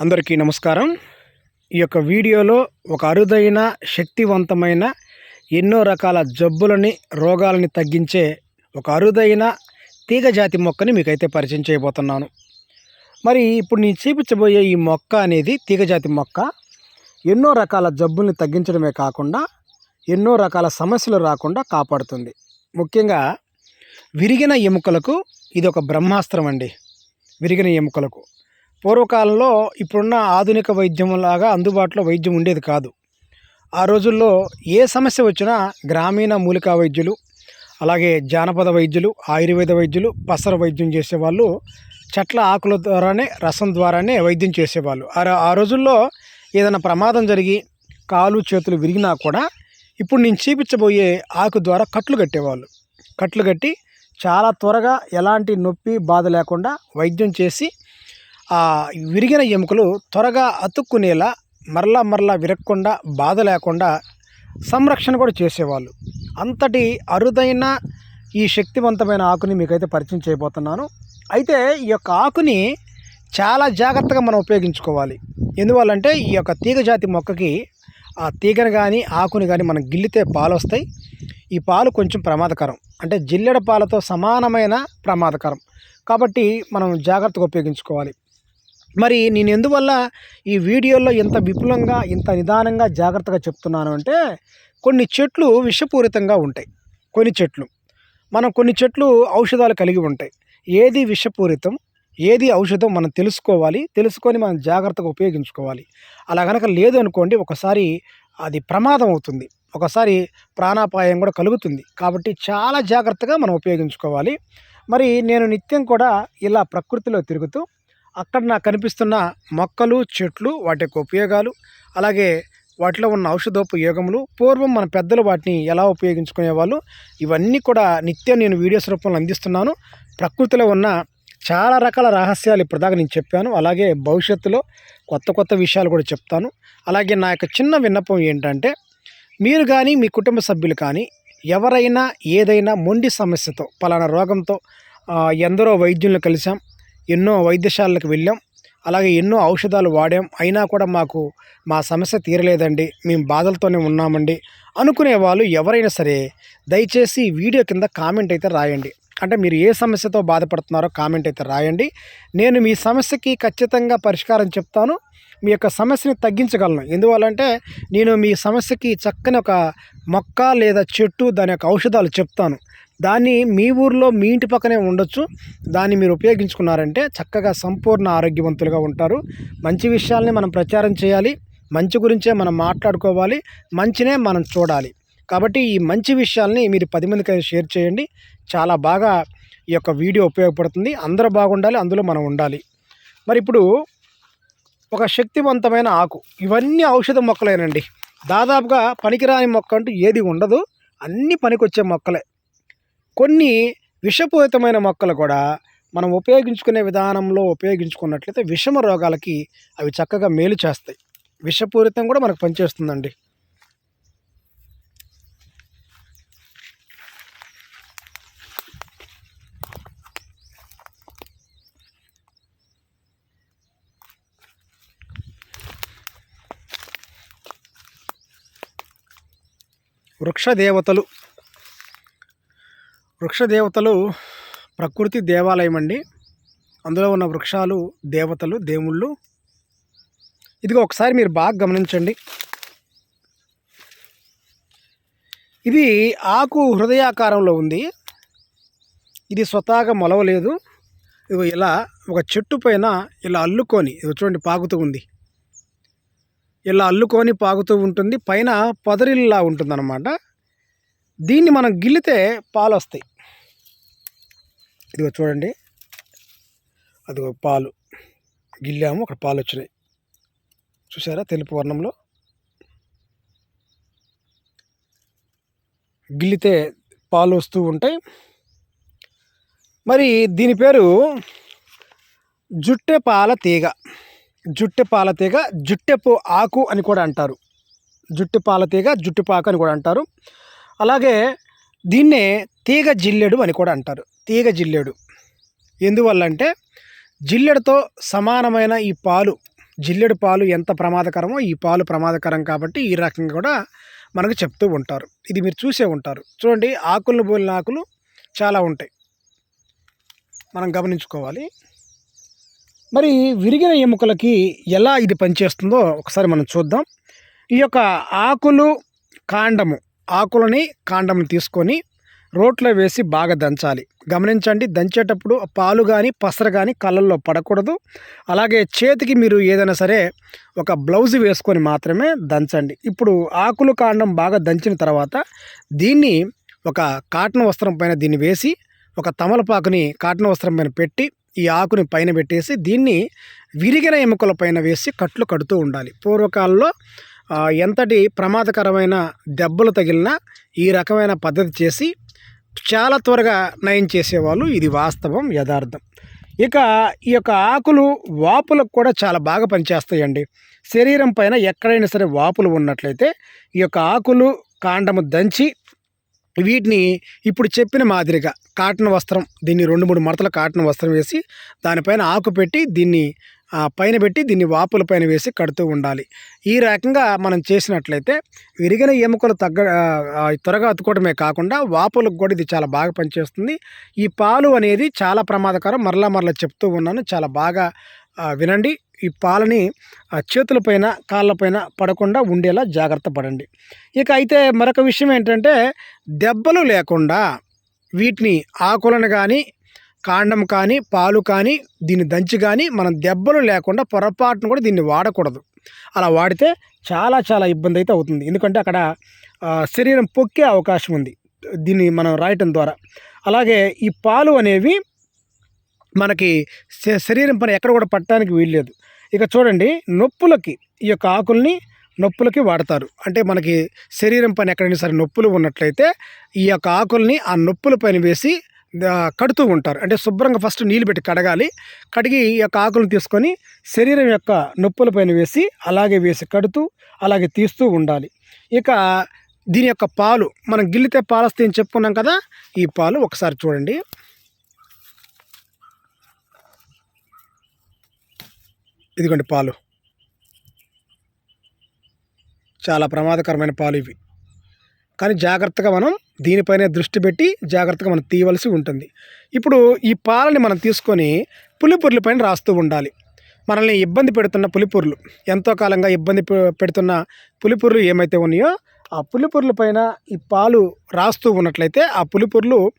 అందరికీ నమస్కారం. ఈ యొక్క వీడియోలో ఒక అరుదైన శక్తివంతమైన ఎన్నో రకాల జబ్బులని రోగాలని తగ్గించే ఒక అరుదైన తీగజాతి మొక్కని మీకైతే పరిచయం చేయబోతున్నాను. మరి ఇప్పుడు నేను చూపించబోయే ఈ మొక్క అనేది తీగజాతి మొక్క. ఎన్నో రకాల జబ్బుల్ని తగ్గించడమే కాకుండా ఎన్నో రకాల సమస్యలు రాకుండా కాపాడుతుంది. ముఖ్యంగా విరిగిన ఎముకలకు ఇది ఒక బ్రహ్మాస్త్రం అండి. విరిగిన ఎముకలకు. పూర్వకాలంలో ఇప్పుడున్న ఆధునిక వైద్యం లాగా అందుబాటులో వైద్యం ఉండేది కాదు. ఆ రోజుల్లో ఏ సమస్య వచ్చినా గ్రామీణ మూలికా వైద్యులు అలాగే జానపద వైద్యులు ఆయుర్వేద వైద్యులు పసర వైద్యం చేసేవాళ్ళు చెట్ల ఆకుల ద్వారానే రసం ద్వారానే వైద్యం చేసేవాళ్ళు. ఆ ఆ రోజుల్లో ఏదైనా ప్రమాదం జరిగి కాలు చేతులు విరిగినా కూడా ఇప్పుడు నేను చూపించబోయే ఆకు ద్వారా కట్లు కట్టేవాళ్ళు. కట్లు కట్టి చాలా త్వరగా ఎలాంటి నొప్పి బాధ లేకుండా వైద్యం చేసి ఆ విరిగిన ఎముకలు త్వరగా అతుక్కునేలా మరలా మరలా విరగకుండా బాధ లేకుండా సంరక్షణ కూడా చేసేవాళ్ళు. అంతటి అరుదైన ఈ శక్తివంతమైన ఆకుని మీకైతే పరిచయం చేయబోతున్నాను. అయితే ఈ యొక్క ఆకుని చాలా జాగ్రత్తగా మనం ఉపయోగించుకోవాలి. ఎందువల్లంటే ఈ యొక్క తీగ జాతి మొక్కకి ఆ తీగను కానీ ఆకుని కానీ మనం గిల్లితే పాలు వస్తాయి ఈ పాలు కొంచెం ప్రమాదకరం. అంటే జిల్లెడ పాలతో సమానమైన ప్రమాదకరం. కాబట్టి మనం జాగ్రత్తగా ఉపయోగించుకోవాలి. మరి నేను ఎందువల్ల ఈ వీడియోలో ఇంత విపులంగా ఇంత నిదానంగా జాగ్రత్తగా చెప్తున్నాను అంటే కొన్ని చెట్లు విషపూరితంగా ఉంటాయి. కొన్ని చెట్లు. మనం కొన్ని చెట్లు ఔషధాలు కలిగి ఉంటాయి. ఏది విషపూరితం ఏది ఔషధం మనం తెలుసుకోవాలి తెలుసుకొని మనం జాగ్రత్తగా ఉపయోగించుకోవాలి. అలా కనుక లేదు అనుకోండి ఒకసారి అది ప్రమాదం అవుతుంది. ఒకసారి ప్రాణాపాయం కూడా కలుగుతుంది. కాబట్టి చాలా జాగ్రత్తగా మనం ఉపయోగించుకోవాలి. మరి నేను నిత్యం కూడా ఇలా ప్రకృతిలో తిరుగుతూ అక్కడ నాకు కనిపిస్తున్న మొక్కలు చెట్లు వాటి యొక్క ఉపయోగాలు అలాగే వాటిలో ఉన్న ఔషధోపయోగములు పూర్వం మన పెద్దలు వాటిని ఎలా ఉపయోగించుకునేవాళ్ళు ఇవన్నీ కూడా నిత్యం నేను వీడియోస్ రూపంలో అందిస్తున్నాను. ప్రకృతిలో ఉన్న చాలా రకాల రహస్యాలు ఇప్పటిదాకా నేను చెప్పాను. అలాగే భవిష్యత్తులో కొత్త కొత్త విషయాలు కూడా చెప్తాను. అలాగే నా యొక్క చిన్న విన్నపం ఏంటంటే మీరు కానీ మీ కుటుంబ సభ్యులు కానీ ఎవరైనా ఏదైనా మొండి సమస్యతో పలానా రోగంతో ఎందరో వైద్యులను కలిసాం ఎన్నో వైద్యశాలలకు వెళ్ళాం. అలాగే ఎన్నో ఔషధాలు వాడాం. అయినా కూడా మాకు మా సమస్య తీరలేదండి. మేము బాధలతోనే ఉన్నామండి. అనుకునే వాళ్ళు ఎవరైనా సరే దయచేసి వీడియో కింద కామెంట్ అయితే రాయండి. అంటే మీరు ఏ సమస్యతో బాధపడుతున్నారో కామెంట్ అయితే రాయండి. నేను మీ సమస్యకి ఖచ్చితంగా పరిష్కారం చెప్తాను. మీ యొక్క సమస్యని తగ్గించగలను. ఎందువల్లంటే నేను మీ సమస్యకి చక్కని ఒక మొక్క లేదా చెట్టు దాని యొక్క ఔషధాలు చెప్తాను. దాన్ని మీ ఊర్లో మీ ఇంటి పక్కనే ఉండొచ్చు. దాన్ని మీరు ఉపయోగించుకున్నారంటే చక్కగా సంపూర్ణ ఆరోగ్యవంతులుగా ఉంటారు. మంచి విషయాల్ని మనం ప్రచారం చేయాలి. మంచి గురించే మనం మాట్లాడుకోవాలి. మంచినే మనం చూడాలి. కాబట్టి ఈ మంచి విషయాల్ని మీరు పది మందికి షేర్ చేయండి. చాలా బాగా ఈ యొక్క వీడియో ఉపయోగపడుతుంది. అందరూ బాగుండాలి. అందులో మనం ఉండాలి. మరి ఇప్పుడు ఒక శక్తివంతమైన ఆకు. ఇవన్నీ ఔషధ మొక్కలేనండి. దాదాపుగా పనికిరాని మొక్క అంటూ ఏది ఉండదు. అన్నీ పనికొచ్చే మొక్కలే. కొన్ని విషపూరితమైన మొక్కలు కూడా మనం ఉపయోగించుకునే విధానంలో ఉపయోగించుకున్నట్లయితే విషమ రోగాలకి అవి చక్కగా మేలు చేస్తాయి. విషపూరితం కూడా మనకు పనిచేస్తుందండి. వృక్ష వృక్షదేవతలు వృక్ష దేవతలు ప్రకృతి దేవాలయం అండి అందులో ఉన్న వృక్షాలు దేవతలు దేవుళ్ళు. ఇదిగో ఒకసారి మీరు బాగా గమనించండి. ఇది ఆకు హృదయాకారంలో ఉంది. ఇది స్వతహాగా మొలవలేదు. ఇదిగో ఇలా ఒక చెట్టు పైన ఇలా అల్లుకొని ఇది చూడండి పాకుతూ ఉంది. ఇలా అల్లుకొని పాకుతూ ఉంటుంది. పైన పొదరిల్లా ఉంటుందన్నమాట. దీన్ని మనం గిల్లితే పాలు వస్తాయి ఇదిగో చూడండి. అదిగో పాలు. గిల్లాము అక్కడ పాలు వచ్చినాయి చూసారా తెలుపు వర్ణంలో? గిల్లితే పాలు వస్తూ ఉంటాయి. మరి దీని పేరు జుట్టె పాల తీగ. జుట్టె పాల తీగ జుట్టెపు ఆకు అని కూడా అంటారు. జుట్టు పాల తీగ జుట్టు పాకు అని కూడా అంటారు. అలాగే దీన్నే తీగ జిల్లెడు అని కూడా అంటారు. తీగ జిల్లెడు ఎందువల్ల అంటే జిల్లెడతో సమానమైన ఈ పాలు జిల్లెడు పాలు ఎంత ప్రమాదకరమో ఈ పాలు ప్రమాదకరం కాబట్టి ఈ రకంగా కూడా మనకు చెప్తూ ఉంటారు. ఇది మీరు చూసే ఉంటారు. చూడండి ఆకులను పోలిన ఆకులు చాలా ఉంటాయి. మనం గమనించుకోవాలి. మరి విరిగిన ఎముకలకి ఎలా ఇది పనిచేస్తుందో ఒకసారి మనం చూద్దాం. ఈ యొక్క ఆకులు కాండము ఆకులని కాండము తీసుకొని రోట్లో వేసి బాగా దంచాలి. గమనించండి దంచేటప్పుడు పాలు కానీ పసర కానీ కళ్ళల్లో పడకూడదు. అలాగే చేతికి మీరు ఏదైనా సరే ఒక బ్లౌజ్ వేసుకొని మాత్రమే దంచండి. ఇప్పుడు ఆకులు కాండం బాగా దంచిన తర్వాత దీన్ని ఒక కాటన్ వస్త్రం పైన దీన్ని వేసి ఒక తమలపాకుని కాటన్ వస్త్రం పైన పెట్టి ఈ ఆకుని పైన పెట్టేసి దీన్ని విరిగిన ఎముకల పైన వేసి కట్లు కడుతూ ఉండాలి. పూర్వకాలంలో ఎంతటి ప్రమాదకరమైన దెబ్బలు తగిలినా ఈ రకమైన పద్ధతి చేసి చాలా త్వరగా నయం చేసేవాళ్ళు. ఇది వాస్తవం యథార్థం. ఇక ఈ యొక్క ఆకులు వాపులకు కూడా చాలా బాగా పనిచేస్తాయండి. శరీరం పైన ఎక్కడైనా సరే వాపులు ఉన్నట్లయితే ఈ యొక్క ఆకులు కాండము దంచి వీటిని ఇప్పుడు చెప్పిన మాదిరిగా కాటన్ వస్త్రం దీన్ని రెండు మూడు మడతల కాటన్ వస్త్రం వేసి దానిపైన ఆకు పెట్టి దీన్ని పైన పెట్టి దీన్ని వాపుల పైన వేసి కడుతూ ఉండాలి. ఈ రకంగా మనం చేసినట్లయితే విరిగిన ఎముకలు తగ్గ త్వరగా అతుకోవడమే కాకుండా వాపులకు కూడా ఇది చాలా బాగా పనిచేస్తుంది. ఈ పాలు అనేది చాలా ప్రమాదకరం. మరలా మరలా చెప్తూ ఉన్నాను. చాలా బాగా వినండి. ఈ పాలని చేతులపైన కాళ్ళపైన పడకుండా ఉండేలా జాగ్రత్త పడండి. ఇక అయితే మరొక విషయం ఏంటంటే దెబ్బలు లేకుండా వీటిని ఆకులను కానీ కాండం కానీ పాలు కానీ దీన్ని దంచి కానీ మనం దెబ్బలు లేకుండా పొరపాటును కూడా దీన్ని వాడకూడదు. అలా వాడితే చాలా చాలా ఇబ్బంది అయితే అవుతుంది. ఎందుకంటే అక్కడ శరీరం పొక్కే అవకాశం ఉంది దీన్ని మనం రాయటం ద్వారా. అలాగే ఈ పాలు అనేవి మనకి శ- శరీరం పైన ఎక్కడ కూడా పట్టడానికి వీల్లేదు. ఇక చూడండి నొప్పులకి ఈ యొక్క ఆకుల్ని నొప్పులకి వాడతారు. అంటే మనకి శరీరం పైన ఎక్కడైనా సరే నొప్పులు ఉన్నట్లయితే ఈ యొక్క ఆకుల్ని ఆ నొప్పుల పైన వేసి కడుతూ ఉంటారు. అంటే శుభ్రంగా ఫస్ట్ నీళ్ళు పెట్టి కడగాలి. కడిగి ఈ యొక్క ఆకులను తీసుకొని శరీరం యొక్క నొప్పుల పైన వేసి అలాగే వేసి కడుతూ అలాగే తీస్తూ ఉండాలి. ఇక దీని యొక్క పాలు మనం గిల్లితే పాలు వస్తాయని చెప్పుకున్నాం కదా ఈ పాలు ఒకసారి చూడండి. ఇదిగోండి పాలు. చాలా ప్రమాదకరమైన పాలు ఇవి. కానీ జాగ్రత్తగా మనం దీనిపైనే దృష్టి పెట్టి జాగ్రత్తగా మనం తీయవలసి ఉంటుంది. ఇప్పుడు ఈ పాలని మనం తీసుకొని పులిపుర్ల పైన రాస్తూ ఉండాలి. మనల్ని ఇబ్బంది పెడుతున్న పులిపుర్లు ఎంతో కాలంగా ఇబ్బంది పె- పెడుతున్న పులిపుర్లు ఏమైతే ఉన్నాయో ఆ పులిపుర్ల పైన ఈ పాలు రాస్తూ ఉన్నట్లయితే ఆ పులిపుర్లు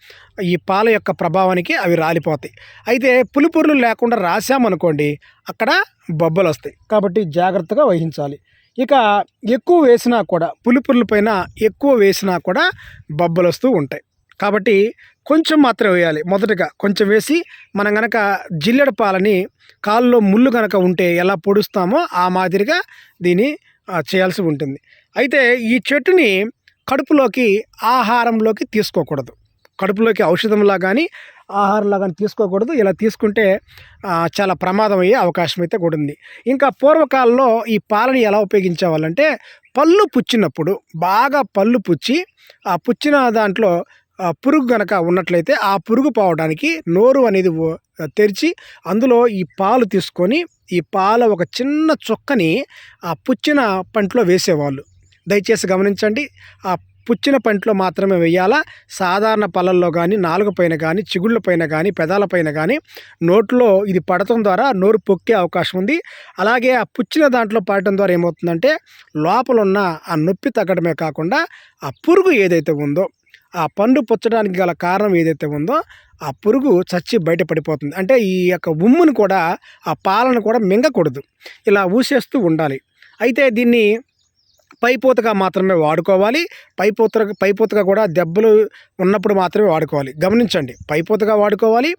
ఈ పాల యొక్క ప్రభావానికి అవి రాలిపోతాయి. అయితే పులిపుర్లు లేకుండా రాసామనుకోండి అక్కడ బొబ్బలు వస్తాయి కాబట్టి జాగ్రత్తగా వహించాలి. ఇక ఎక్కువ వేసినా కూడా పులిపుర్ల పైన ఎక్కువ వేసినా కూడా బొబ్బలు వస్తూ ఉంటాయి. కాబట్టి కొంచెం మాత్రం వేయాలి. మొదటగా కొంచెం వేసి మనం గనక జిల్లెడ పాలని కాల్లో ముళ్ళు కనుక ఉంటే ఎలా పొడుస్తామో ఆ మాదిరిగా దీన్ని చేయాల్సి ఉంటుంది. అయితే ఈ చెట్టుని కడుపులోకి ఆహారంలోకి తీసుకోకూడదు. కడుపులోకి ఔషధంలా కానీ ఆహారంలా కానీ తీసుకోకూడదు. ఇలా తీసుకుంటే చాలా ప్రమాదం అయ్యే అవకాశం అయితే కూడా ఉంది. ఇంకా పూర్వకాలంలో ఈ పాలని ఎలా ఉపయోగించేవాళ్ళంటే పళ్ళు పుచ్చినప్పుడు బాగా పళ్ళు పుచ్చి ఆ పుచ్చిన దాంట్లో పురుగు గనక ఉన్నట్లయితే ఆ పురుగు పోవడానికి నోరు అనేది తెరిచి అందులో ఈ పాలు తీసుకొని ఈ పాల ఒక చిన్న చుక్కని ఆ పుచ్చిన పంటలో వేసేవాళ్ళు. దయచేసి గమనించండి. ఆ పుచ్చిన పంటలో మాత్రమే వేయాలా? సాధారణ పళ్ళల్లో కానీ నాలుగు పైన కానీ చిగుళ్ళ పైన కానీ పెదాల పైన కానీ నోట్లో ఇది పడటం ద్వారా నోరు పొక్కే అవకాశం ఉంది. అలాగే ఆ పుచ్చిన దాంట్లో పడటం ద్వారా ఏమవుతుందంటే లోపల ఉన్న ఆ నొప్పి తగ్గడమే కాకుండా ఆ పురుగు ఏదైతే ఉందో ఆ పండు పుచ్చడానికి గల కారణం ఏదైతే ఉందో ఆ పురుగు చచ్చి బయటపడిపోతుంది అంటే ఈ యొక్క ఉమ్మును కూడా ఆ పాలను కూడా మింగకూడదు. ఇలా ఊసేస్తూ ఉండాలి. అయితే దీన్ని పైపోతగా మాత్రమే వాడుకోవాలి. పైపోత పైపోతగా కూడా దెబ్బలు ఉన్నప్పుడు మాత్రమే వాడుకోవాలి. గమనించండి. పైపోతగా వాడుకోవాలి.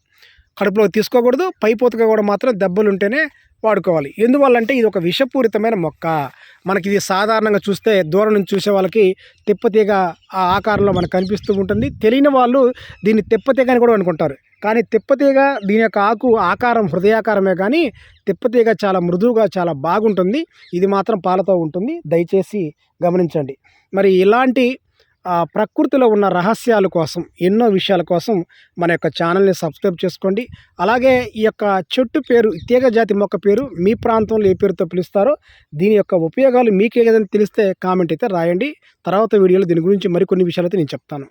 కడుపులో తీసుకోకూడదు. పైపోతగా కూడా మాత్రం దెబ్బలు ఉంటేనే వాడుకోవాలి. ఎందువల్లంటే ఇది ఒక విషపూరితమైన మొక్క. మనకి ఇది సాధారణంగా చూస్తే దూరం నుంచి చూసే వాళ్ళకి తిప్పతీగ ఆ ఆకారంలో మనకు కనిపిస్తూ ఉంటుంది. తెలియని వాళ్ళు దీన్ని తిప్పతీగ అని కూడా అనుకుంటారు. కానీ తిప్పతీగ దీని యొక్క ఆకు ఆకారం హృదయాకారమే కానీ తిప్పతీగ చాలా మృదువుగా చాలా బాగుంటుంది. ఇది మాత్రం పాలతో ఉంటుంది. దయచేసి గమనించండి. మరి ఇలాంటి ప్రకృతిలో ఉన్న రహస్యాల కోసం ఎన్నో విషయాల కోసం మన యొక్క ఛానల్ని సబ్స్క్రైబ్ చేసుకోండి. అలాగే ఈ యొక్క చెట్టు పేరు తీగ జాతి మొక్క పేరు మీ ప్రాంతంలో ఏ పేరుతో పిలుస్తారో దీని యొక్క ఉపయోగాలు మీకే ఏదైనా తెలిస్తే కామెంట్ అయితే రాయండి. తర్వాత వీడియోలో దీని గురించి మరికొన్ని విషయాలు అయితే నేను చెప్తాను.